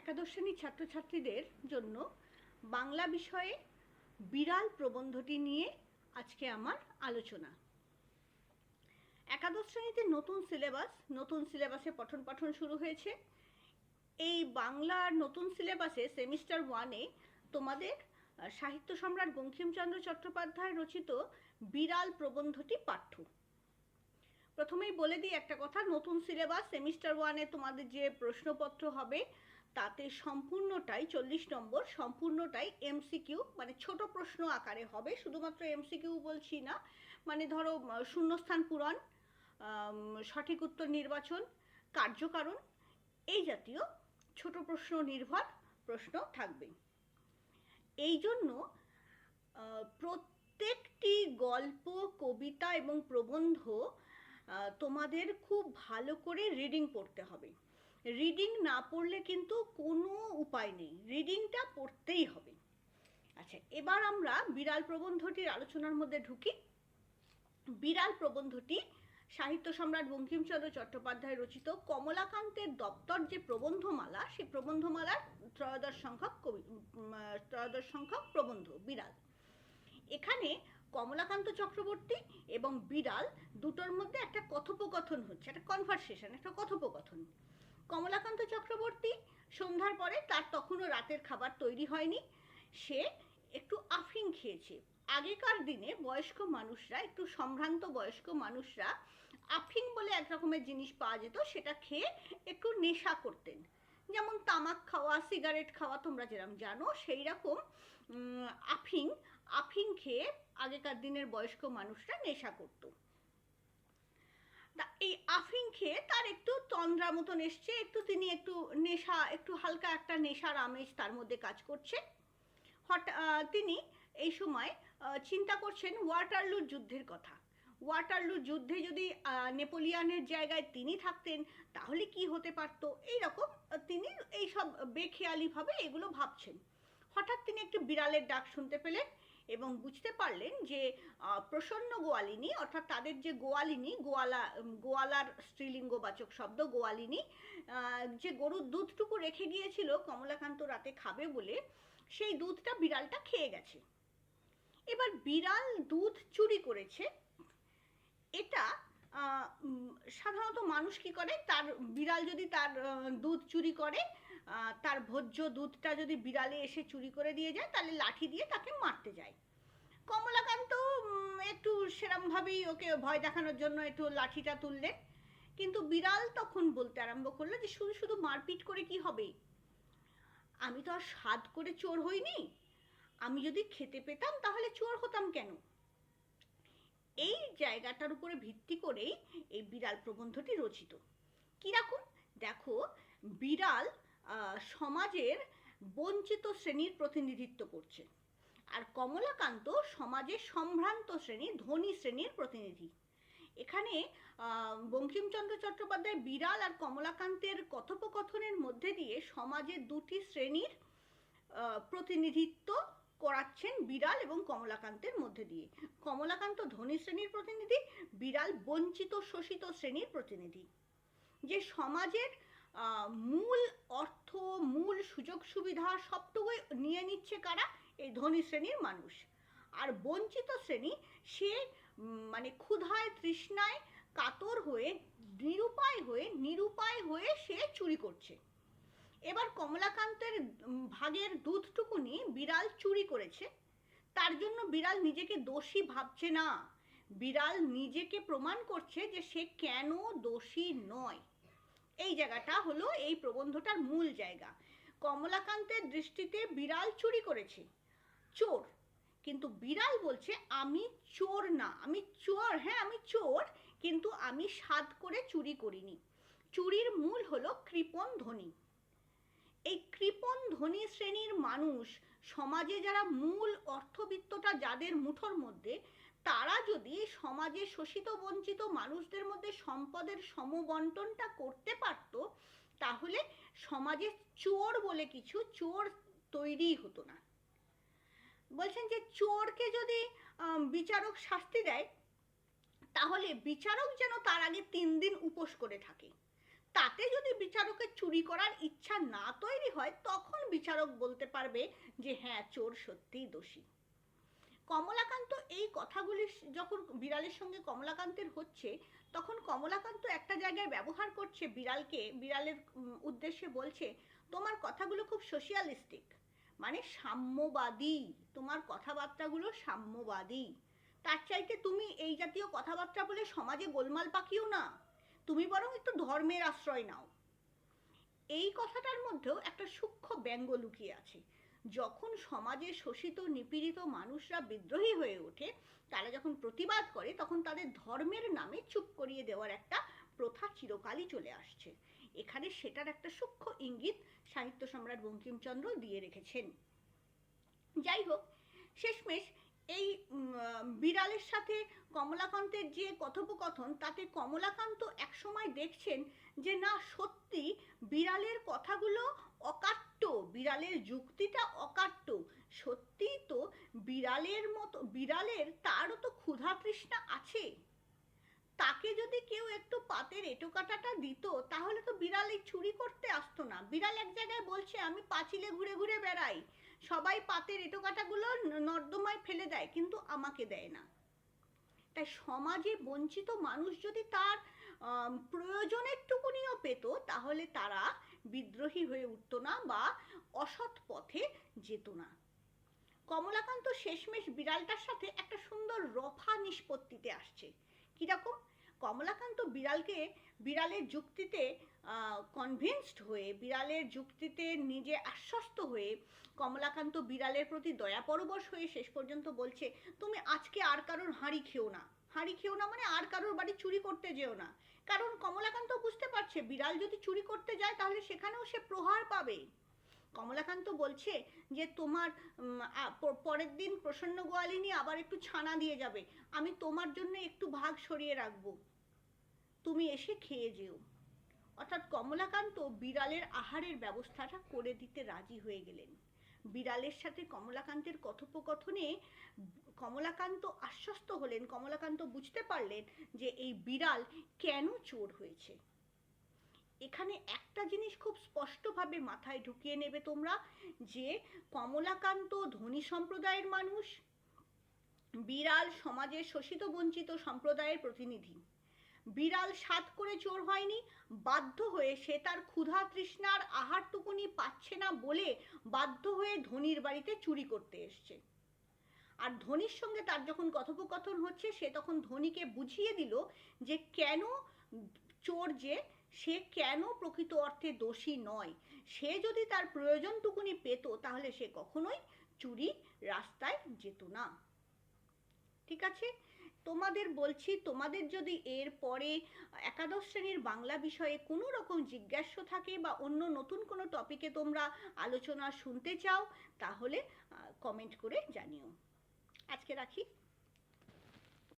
একাদশ শ্রেণির ছাত্রছাত্রীদের জন্য বাংলা বিষয়ে বিড়াল প্রবন্ধটি নিয়ে আজকে আমার আলোচনা। একাদশ শ্রেণীতে নতুন সিলেবাস, নতুন সিলেবাসে পঠন পাঠন শুরু হয়েছে। এই বাংলার নতুন সিলেবাসে সেমিস্টার ওয়ানে তোমাদের সাহিত্য সম্রাট বঙ্কিমচন্দ্র চট্টোপাধ্যায় রচিত বিড়াল প্রবন্ধটি পাঠ্য। প্রথমেই বলে দিই একটা কথা, নতুন সিলেবাস, সেমিস্টার ওয়ানে তোমাদের যে প্রশ্নপত্র হবে তাতে সম্পূর্ণটাই চল্লিশ নম্বর, সম্পূর্ণটাই এমসিকিউ মানে ছোট প্রশ্ন আকারে হবে। শুধুমাত্র এমসিকিউ বলছি না মানে ধরো শূন্যস্থান পূরণ সঠিক উত্তর নির্বাচন, কার্যকারণ, এই জাতীয় ছোট প্রশ্ন নির্ভর প্রশ্ন থাকবে। এই জন্য প্রত্যেকটি গল্প, কবিতা এবং প্রবন্ধ তোমাদের খুব ভালো করে রিডিং পড়তে হবে। রিডিং না পড়লে কিন্তু কোনো উপায় নেই। রিডিংটা পড়তেই হবে। আচ্ছা এবার আমরা বিড়াল প্রবন্ধটির আলোচনার মধ্যে ঢুকি। বিড়াল প্রবন্ধটি সাহিত্য সম্রাট বঙ্কিমচন্দ্র চট্টোপাধ্যায় রচিত। কমলাকান্তের দপ্তর যে প্রবন্ধমালা সেই প্রবন্ধমালার ত্রয়োদশ সংখ্যক কবি ত্রয়োদশ সংখ্যক প্রবন্ধ, বিড়াল। এখানে কমলাকান্ত চক্রবর্তী এবং বিড়াল দুটোর মধ্যে একটা কথোপকথন হচ্ছে, একটা কনভারসেশন একটা কথোপকথন। কমলাকান্ত চক্রবর্তী। সন্ধ্যার পরে তার তখনও রাতের খাবার তৈরি হয়নি। সে একটু আফিং খেয়েছে। আগেকার দিনে বয়স্ক মানুষরা, একটু সম্ভ্রান্ত বয়স্ক মানুষরা আফিং বলে এক রকমের জিনিস পাওয়া যেত, সেটা খেয়ে একটু নেশা করতেন। যেমন তামাক খাওয়া, সিগারেট খাওয়া, তোমরা যেরকম জানো, সেই রকম আফিং আফিং খেয়ে আগেকার দিনের বয়স্ক মানুষরা নেশা করতো। তা এই আফিং খেয়ে তার একটু তন্দ্রা মতন এসছে, একটু তিনি একটু নেশা, একটু হালকা একটা নেশার আমেজ তার মধ্যে কাজ করছে। হঠাৎ তিনি এই সময় চিন্তা করছেন ওয়াটারলুর যুদ্ধের কথা। ওয়াটারলুর যুদ্ধে যদি নেপোলিয়ানের জায়গায় তিনি থাকতেন, তাহলে কি হতে পারতো? এইরকম তিনি এইসব বেখেয়ালিভাবে এগুলো ভাবছেন। হঠাৎ তিনি একটি বিড়ালের ডাক শুনতে পেলেন এবং বুঝতে পারলেন যে প্রসন্ন গোয়ালিনী, অর্থাৎ তাদের যে গোয়ালিনী, গোয়ালা গোয়ালার স্ত্রীলিঙ্গবাচক শব্দ গোয়ালিনী যে গরুর দুধটুকু রেখে গিয়েছিল কমলাকান্ত রাতে খাবে বলে, সেই দুধটা বিড়ালটা খেয়ে গেছে। এবার বিড়াল দুধ চুরি করেছে। এটা সাধারণত মানুষ কি করে? তার, বিড়াল যদি তার দুধ চুরি করে তার ভোজ্য দুধটা যদি বিড়ালে এসে চুরি করে দিয়ে যায়, তাহলে লাঠি দিয়ে তাকে মারতে যায়। কমলাকান্ত একটু সেরমভাবেই ওকে ভয় দেখানোর জন্য একটু লাঠিটা তুললেন। কিন্তু বিড়াল তখন বলতে আরম্ভ করল যে, শুধু শুধু মারপিট করে কি হবে? আমি তো আর স্বাদ করে চোর হইনি। আমি যদি খেতে পেতাম, তাহলে চোর হতাম কেন? এই জায়গাটার উপরে ভিত্তি করেই এই বিড়াল প্রবন্ধটি রচিত। কীরকম? দেখো, বিড়াল সমাজের বঞ্চিত শ্রেণির প্রতিনিধিত্ব করছে। আর কমলাকান্ত সমাজের সম্ভ্রান্ত শ্রেণি, ধনী শ্রেণির প্রতিনিধি। এখানে বঙ্কিমচন্দ্র চট্টোপাধ্যায় বিড়াল আর কমলাকান্তের কথোপকথনের মধ্যে দিয়ে সমাজের দুটি শ্রেণির প্রতিনিধিত্ব করাচ্ছেন বিড়াল এবং কমলাকান্তের মধ্যে দিয়ে। কমলাকান্ত ধনী শ্রেণির প্রতিনিধি, বিড়াল বঞ্চিত শোষিত শ্রেণির প্রতিনিধি। যে সমাজের মূল অর্থ, মূল সুযোগ সুবিধা সবটুকুই নিয়ে নিচ্ছে কারা? এই ধনী শ্রেণির মানুষ। আর বঞ্চিত শ্রেণি, সে মানে ক্ষুধায়, তৃষ্ণায় কাতর হয়ে, নিরুপায় হয়ে নিরুপায় হয়ে সে চুরি করছে। এবার কমলাকান্তের ভাগের দুধটুকুনি বিড়াল চুরি করেছে। তার জন্য বিড়াল নিজেকে দোষী ভাবছে না। বিড়াল নিজেকে প্রমাণ করছে যে সে কেন দোষী নয়। এই জায়গাটা হলো এই প্রবন্ধটার মূল জায়গা। কমলাকান্তের দৃষ্টিতে বিড়াল চুরি করেছে। চোর। কিন্তু বিড়াল বলছে, আমি চোর না, আমি চোর হ্যাঁ আমি চোর, কিন্তু আমি স্বাদ করে চুরি করিনি। চুরির মূল হলো কৃপণ ধ্বনি এই কৃপণ ধনী শ্রেণির মানুষ সমাজে যারা মূল অর্থবিত্তটা যাদের মুঠোর মধ্যে তারা যদি সমাজে শোষিত, বঞ্চিত মানুষদের মধ্যে সম্পদের সমবন্টনটা করতে পারত, তাহলে সমাজে চোর বলে কিছু, চোর তৈরি হতো না। বলছেন যে চোরকে যদি বিচারক শাস্তি দেয়, তাহলে বিচারক যেন তার আগে তিন দিন উপোস করে থাকে। তাতে যদি বিচারকের চুরি করার ইচ্ছা না তৈরি হয়, তখন বিচারক বলতে পারবে যে হ্যাঁ চোর সত্যিই দোষী। কমলাকান্ত এই কথাগুলি যখন বিড়ালের সঙ্গে কমলাকান্তের হচ্ছে, তখন কমলাকান্ত একটা জায়গায় ব্যবহার করছে বিড়ালকে, বিড়ালের উদ্দেশ্যে বলছে, তোমার কথাগুলো খুব সোশিয়ালিস্টিক মানে সাম্যবাদী, তোমার কথাবার্তাগুলো সাম্যবাদী। তার চাইতে তুমি এই জাতীয় কথাবার্তা বলে সমাজে গোলমাল পাকিও না, তুমি বরং একটু ধর্মের আশ্রয় নাও। এই কথাটার মধ্যেও একটা সূক্ষ্ম ব্যঙ্গ লুকিয়ে আছে। যখন সমাজে শোষিত, নিপীড়িত মানুষরা বিদ্রোহী হয়ে ওঠে, তারা যখন প্রতিবাদ করে, তখন তাদের ধর্মের নামে চুপ করিয়ে দেওয়ার একটা প্রথা চিরকালই চলে আসছে। এখানে সেটার একটা সূক্ষ্ম ইঙ্গিত সাহিত্য সম্রাট বঙ্কিমচন্দ্র দিয়ে রেখেছেন। যাই হোক, শেষমেশ এই বিড়ালের সাথে কমলাকান্তের যে কথোপকথন, তাতে কমলাকান্ত একসময় দেখছেন যে না, সত্যি বিড়ালের কথাগুলো অকাট্য বিড়ালের যুক্তিটা অকাট্য। সত্যিই তো বিড়ালের মতো বিড়ালের তারও তো ক্ষুধা তৃষ্ণা আছে। তাকে যদি কেউ একটু পাতের এটো কাটাটা দিত তাহলে তো বিড়াল এই চুরি করতে আসতো না। বিড়াল এক জায়গায় বলছে আমি পাঁচিলে ঘুরে ঘুরে বেড়াই। সবাই পাতের এটো কাটাগুলো নর্দমায় ফেলে দেয় কিন্তু আমাকে দেয় না। তাই সমাজে বঞ্চিত মানুষ যদি তার আম, প্রয়োজনের টুকুনিও পেত তাহলে তারা বিদ্রোহী হয়ে উঠতো না বা অসৎ পথে যেত না। কমলাকান্ত শেষমেশ বিড়ালটার সাথে একটা সুন্দর রফা নিষ্পত্তিতে আসছে। কীরকম? কমলাকান্ত বিড়ালকে বিড়ালের যুক্তিতে কনভিন্সড হয়ে, বিড়ালের যুক্তিতে নিজে আশ্বস্ত হয়ে কমলাকান্ত বিড়ালের প্রতি দয়া পরবশ হয়ে শেষ পর্যন্ত বলছে, তুমি আজকে আর কারোর হাঁড়ি খেও না। হাঁড়ি খেও না মানে আর কারোর বাড়ি চুরি করতে যেও না। কারণ কমলাকান্ত বুঝতে পারছে, বিড়াল যদি চুরি করতে যায় তাহলে সেখানেও সে প্রহার পাবে। কমলাকান্ত বলছে যে, তোমার পরের দিন প্রসন্ন গোয়ালিনী আবার একটু ছানা দিয়ে যাবে। আমি তোমার জন্য একটু ভাগ সরিয়ে রাখব। তুমি এসে খেয়ে যেও। অর্থাৎ কমলাকান্ত বিড়ালের আহারের ব্যবস্থাটা করে দিতে রাজি হয়ে গেলেন। বিড়ালের সাথে কমলাকান্তের কথোপকথনে কমলাকান্ত আশ্বস্ত হলেন, কমলাকান্ত বুঝতে পারলেন যে এই বিড়াল কেন চোর হয়েছে। এখানে একটা জিনিস খুব স্পষ্টভাবে মাথায় ঢুকিয়ে নেবে তোমরা, যে কমলাকান্ত ধনী সম্প্রদায়ের মানুষ, বিড়াল সমাজের শোষিত বঞ্চিত সম্প্রদায়ের প্রতিনিধি। বিড়াল সাত করে চোর হয়নি, বাধ্য হয়ে সে তার ক্ষুধা তৃষ্ণার আহারটুকুনি পাচ্ছে না বলে বাধ্য হয়ে ধনির বাড়িতে চুরি করতে এসছে। আর ধোনির সঙ্গে তার যখন কথোপকথন হচ্ছে, সে তখন ধোনিকে বুঝিয়ে দিল যে কেন চোর যে, সে কেন প্রকৃত অর্থে দোষী নয়। সে যদি তার প্রয়োজনটুকুনি পেত, তাহলে সে কখনোই চুরি রাস্তায় যেত না। ঠিক আছে? তোমাদের বলছি, তোমাদের যদি এর পরে একাদশ শ্রেণির বাংলা বিষয়ে কোনো রকম জিজ্ঞাস্য থাকে বা অন্য নতুন কোনো টপিকে তোমরা আলোচনা শুনতে চাও, তাহলে কমেন্ট করে জানিও। আজকে রাখি।